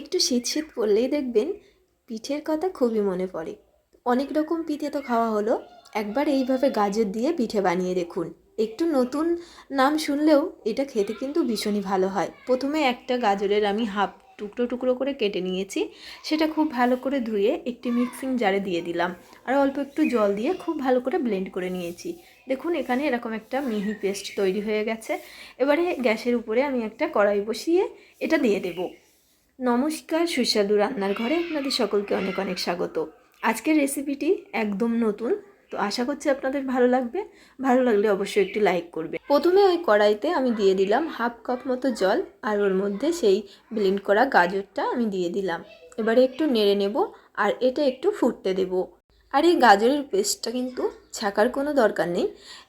একটু শীত শীত পড়লেই দেখবেন পিঠের কথা খুবই মনে পড়ে। অনেক রকম পিঠে তো খাওয়া হলো। একবার এইভাবে গাজর দিয়ে পিঠে বানিয়ে দেখুন। একটু নতুন নাম শুনলেও এটা খেতে কিন্তু ভীষণই ভালো হয়। প্রথমে একটা গাজরের আমি হাফ টুকরো টুকরো করে কেটে নিয়েছি। সেটা খুব ভালো করে ধুয়ে একটি মিক্সিং জারে দিয়ে দিলাম। আর অল্প একটু জল দিয়ে খুব ভালো করে ব্লেন্ড করে নিয়েছি। দেখুন এখানে এরকম একটা মিহি পেস্ট তৈরি হয়ে গেছে। এবারে গ্যাসের উপরে আমি একটা কড়াই বসিয়ে এটা দিয়ে দেবো। নমস্কার, সুস্বাদু রান্নার ঘরে আপনাদের সকলকে অনেক অনেক স্বাগত। আজকের রেসিপিটি একদম নতুন, তো আশা করছি আপনাদের ভালো লাগবে। ভালো লাগলে অবশ্যই একটি লাইক করবে। প্রথমে ওই কড়াইতে আমি দিয়ে দিলাম হাফ কাপ মতো জল, আর ওর মধ্যে সেই ব্লেন্ড করা গাজরটা আমি দিয়ে দিলাম। এবারে একটু নেড়ে নেব, আর এটা একটু ফুটতে দেব। আর এই গাজরের পেস্টটা কিন্তু ছাকার কোনো দরকার নেই।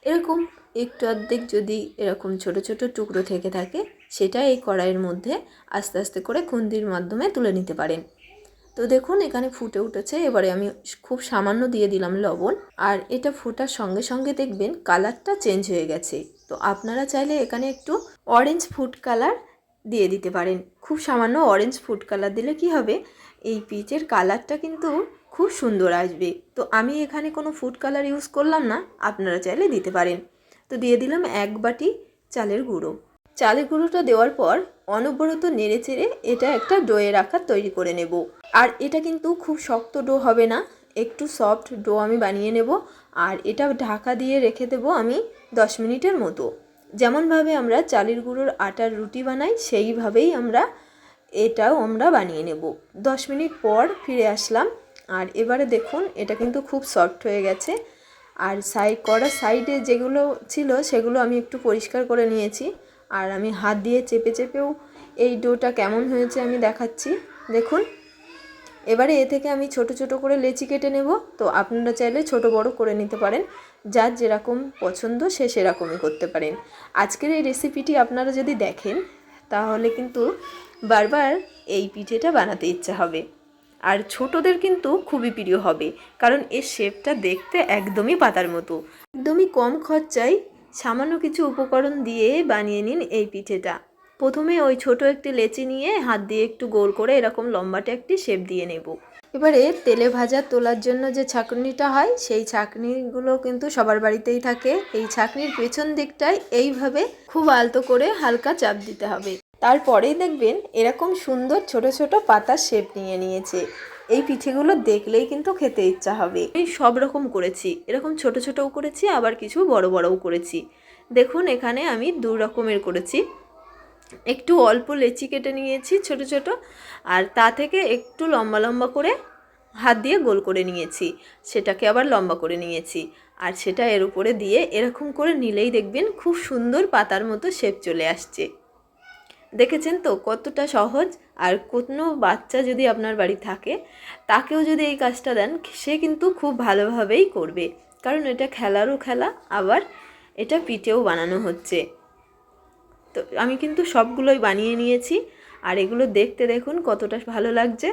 এরকম একটু অর্ধেক যদি এরকম ছোট ছোট টুকরো থেকে থাকে সেটা এই কড়াইয়ের মধ্যে আস্তে আস্তে করে খুন্তির মাধ্যমে তুলে নিতে পারেন। তো দেখুন, এখানে ফুটে উঠেছে। এবারে আমি খুব সামান্য দিয়ে দিলাম লবণ। আর এটা ফোটার সঙ্গে সঙ্গে দেখবেন কালারটা চেঞ্জ হয়ে গেছে। তো আপনারা চাইলে এখানে একটু অরেঞ্জ ফুড কালার দিয়ে দিতে পারেন। খুব সামান্য অরেঞ্জ ফুড কালার দিলে কি হবে? এই পিচের কালারটা কিন্তু খুব সুন্দর আসবে। তো আমি এখানে কোনো ফুড কালার ইউজ করলাম না। আপনারা চাইলে দিতে পারেন। তো দিয়ে দিলাম এক বাটি চালের গুঁড়ো। চালের গুঁড়োটা দেওয়ার পর অনবরত নেড়ে চেড়ে এটা একটা ডোয়ে রাখার তৈরি করে নেব। আর এটা কিন্তু খুব শক্ত ডো হবে না, একটু সফট ডো আমি বানিয়ে নেব আর এটা ঢাকা দিয়ে রেখে দেবো আমি দশ মিনিটের মতো। যেমনভাবে আমরা চালের গুঁড়োর আটার রুটি বানাই, সেইভাবেই আমরা এটাও আমরা বানিয়ে নেব। দশ মিনিট পর ফিরে আসলাম আর এবারে দেখুন, এটা কিন্তু খুব সফট হয়ে গেছে। আর সাইড করার সাইডে যেগুলো ছিল সেগুলো আমি একটু পরিষ্কার করে নিয়েছি। আর আমি হাত দিয়ে চেপে চেপেও এই ডোটা কেমন হয়েছে আমি দেখাচ্ছি। দেখুন, এবারে এ থেকে আমি ছোট ছোট করে লেচি কেটে নেব। তো আপনারা চাইলে ছোট বড় করে নিতে পারেন। যার যেরকম পছন্দ সে সেরকমই করতে পারেন। আজকের এই রেসিপিটি আপনারা যদি দেখেন, তাহলে কিন্তু বারবার এই পিঠেটা বানাতে ইচ্ছা হবে। আর ছোটদের কিন্তু খুবই প্রিয় হবে, কারণ এর শেপটা দেখতে একদমই পাতার মতো। একদমই কম খরচায় সামান্য কিছু উপকরণ দিয়ে বানিয়ে নিন এই পিঠেটা। প্রথমে ওই ছোট একটি লেচি নিয়ে হাত দিয়ে একটু গোল করে এরকম লম্বাটে একটি শেপ দিয়ে নেব। এবারে তেলে ভাজা তোলার জন্য যে ছাঁকনিটা হয়, সেই ছাঁকনিগুলো কিন্তু সবার বাড়িতেই থাকে। এই ছাঁকনির পেছন দিকটায় এইভাবে খুব আলতো করে হালকা চাপ দিতে হবে। তারপরেই দেখবেন এরকম সুন্দর ছোট ছোট পাতার শেপ নিয়ে নিয়েছে। এই পিঠেগুলো দেখলেই কিন্তু খেতে ইচ্ছা হবে। আমি সব রকম করেছি। এরকম ছোট ছোটও করেছি, আবার কিছু বড় বড়ও করেছি। দেখুন, এখানে আমি দু রকমের করেছি। একটু অল্প লেচি কেটে নিয়েছি ছোট ছোট, আর তা থেকে একটু লম্বা লম্বা করে হাত দিয়ে গোল করে নিয়েছি। সেটাকে আবার লম্বা করে নিয়েছি। আর সেটা এর উপরে দিয়ে এরকম করে নিলেই দেখবেন খুব সুন্দর পাতার মতো শেপ চলে আসছে। দেখেছেন তো কতটা সহজ? আর কোনো বাচ্চা যদি আপনার বাড়ি থাকে, তাকেও যদি এই কাজটা দেন, সে কিন্তু খুব ভালোভাবেই করবে। কারণ এটা খেলারও খেলা, আবার এটা পিঠেও বানানো হচ্ছে। তো আমি কিন্তু সবগুলোই বানিয়ে নিয়েছি, আর এগুলো দেখতে দেখুন কতটা ভালো লাগছে।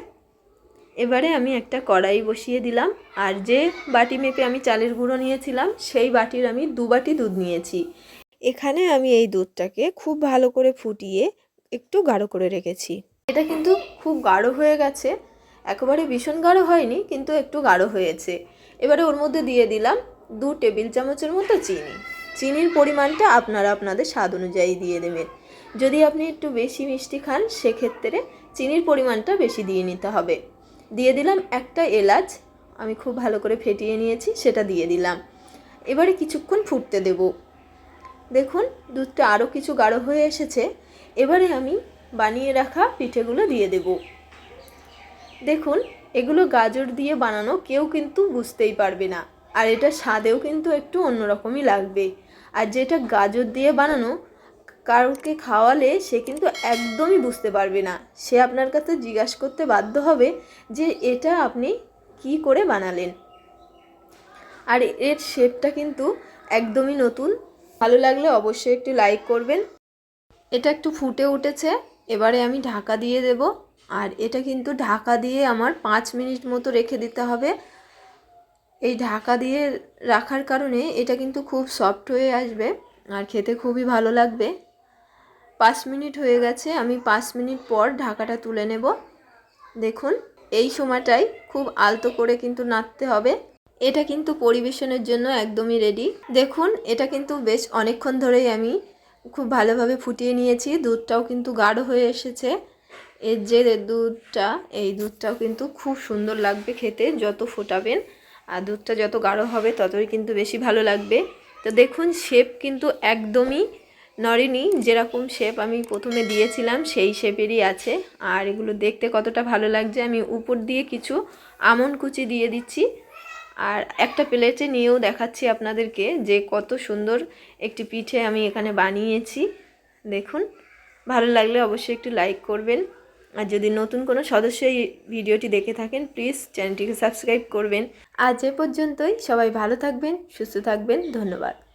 এবারে আমি একটা কড়াই বসিয়ে দিলাম, আর যে বাটি মেপে আমি চালের গুঁড়ো নিয়েছিলাম, সেই বাটির আমি দু বাটি দুধ নিয়েছি। এখানে আমি এই দুধটাকে খুব ভালো করে ফুটিয়ে একটু গাঢ় করে রেখেছি। এটা কিন্তু খুব গাঢ় হয়ে গেছে। একেবারে ভীষণ গাঢ় হয়নি, কিন্তু একটু গাঢ় হয়েছে। এবারে ওর মধ্যে দিয়ে দিলাম দু টেবিল চামচের মতো চিনি। চিনির পরিমাণটা আপনারা আপনাদের স্বাদ অনুযায়ী দিয়ে দেবেন। যদি আপনি একটু বেশি মিষ্টি খান, সেক্ষেত্রে চিনির পরিমাণটা বেশি দিয়ে নিতে হবে। দিয়ে দিলাম একটা এলাচ, আমি খুব ভালো করে ফেটিয়ে নিয়েছি, সেটা দিয়ে দিলাম। এবারে কিছুক্ষণ ফুটতে দেব। দেখুন, দুধটা আরও কিছু গাঢ় হয়ে এসেছে। এবারে আমি বানিয়ে রাখা পিঠেগুলো দিয়ে দেব। দেখুন, এগুলো গাজর দিয়ে বানানো কেউ কিন্তু বুঝতেই পারবে না। আর এটা স্বাদেও কিন্তু একটু অন্যরকমই লাগবে। আর যেটা গাজর দিয়ে বানানো, কাউকে খাওয়ালে সে কিন্তু একদমই বুঝতে পারবে না। সে আপনার কাছে জিজ্ঞাসা করতে বাধ্য হবে যে এটা আপনি কি করে বানালেন। আর এর শেপটা কিন্তু একদমই নতুন। ভালো লাগলে অবশ্যই একটু লাইক করবেন। এটা একটু ফুটে উঠেছে, এবারে আমি ঢাকা দিয়ে দেব। আর এটা কিন্তু ঢাকা দিয়ে আমার পাঁচ মিনিট মতো রেখে দিতে হবে। এই ঢাকা দিয়ে রাখার কারণে এটা কিন্তু খুব সফট হয়ে আসবে আর খেতে খুবই ভালো লাগবে। পাঁচ মিনিট হয়ে গেছে, আমি পাঁচ মিনিট পর ঢাকাটা তুলে নেব। দেখুন, এই সময়টাই খুব আলতো করে কিন্তু নাড়তে হবে। এটা কিন্তু পরিবেশনের জন্য একদমই রেডি দেখুন, এটা কিন্তু বেশ অনেকক্ষণ ধরেই আমি খুব ভালোভাবে ফুটিয়ে নিয়েছি। দুধটাও কিন্তু গাঢ় হয়ে এসেছে। এর যে দুধটা, এই দুধটাও কিন্তু খুব সুন্দর লাগবে খেতে, যত ফোটাবেন। আর দুধটা যত গাঢ় হবে, ততই কিন্তু বেশি ভালো লাগবে। তো দেখুন, শেপ কিন্তু একদমই নড়েনি। যেরকম শেপ আমি প্রথমে দিয়েছিলাম, সেই শেপেরই আছে। আর এগুলো দেখতে কতটা ভালো লাগছে। আমি উপর দিয়ে কিছু আমন কুচি দিয়ে দিচ্ছি। আর একটা প্লেটে নিয়েও দেখাচ্ছি আপনাদেরকে যে কত সুন্দর একটি পিঠে আমি এখানে বানিয়েছি। দেখুন, ভালো লাগলে অবশ্যই একটু লাইক করবেন। আর যদি নতুন কোনো সদস্য এই ভিডিওটি দেখে থাকেন, প্লিজ চ্যানেলটিকে সাবস্ক্রাইব করবেন। আজ এ পর্যন্তই। সবাই ভালো থাকবেন, সুস্থ থাকবেন। ধন্যবাদ।